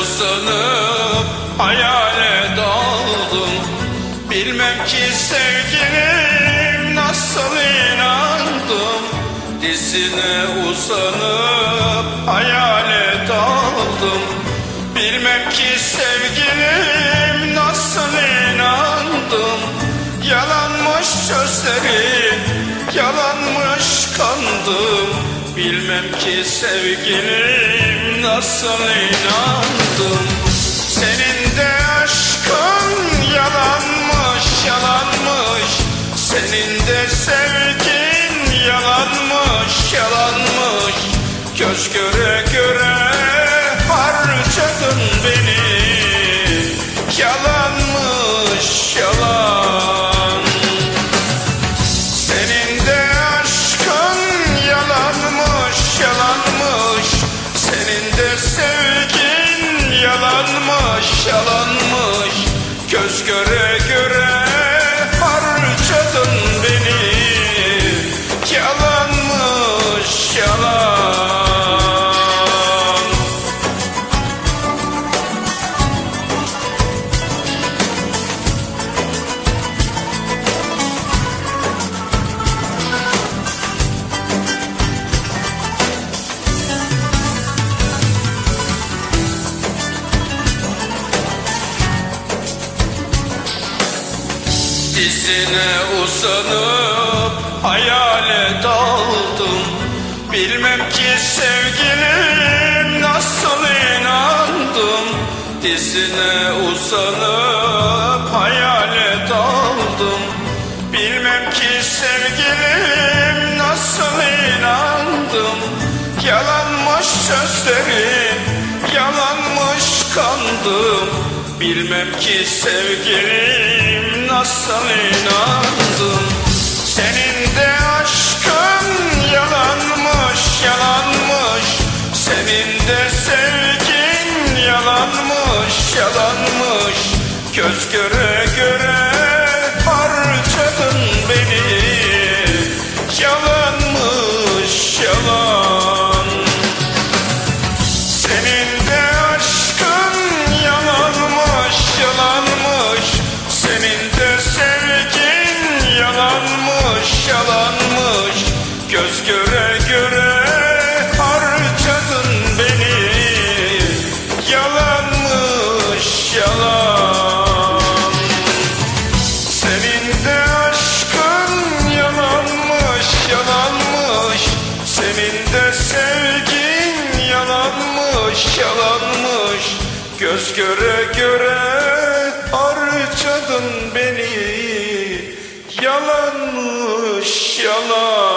uzanıp hayale daldım. Bilmem ki sevgilim nasıl inandım. Dizine uzanıp hayale daldım. Bilmem ki sevgilim nasıl inandım. Yalanmış sözleri, yalanmış kandım. Bilmem ki sevgilim nasıl inandım? Senin de aşkın yalanmış, yalanmış. Senin de sevgin yalanmış, yalanmış. Göz göre göre harcadın beni sevgin yalanmış, yalanmış. Göz göre göre Dizine uzanıp hayale daldım. Bilmem ki sevgilim nasıl inandım. Dizine uzanıp hayale daldım. Bilmem ki sevgilim nasıl inandım. Yalanmış sözleri, yalanmış kandım. Bilmem ki sevgilim nasıl inandım. Senin de aşkın yalanmış, yalanmış. Senin de sevgin yalanmış, yalanmış. Göz göre sevgin yalanmış, yalanmış. Göz göre göre harcadın beni. Yalanmış, yalan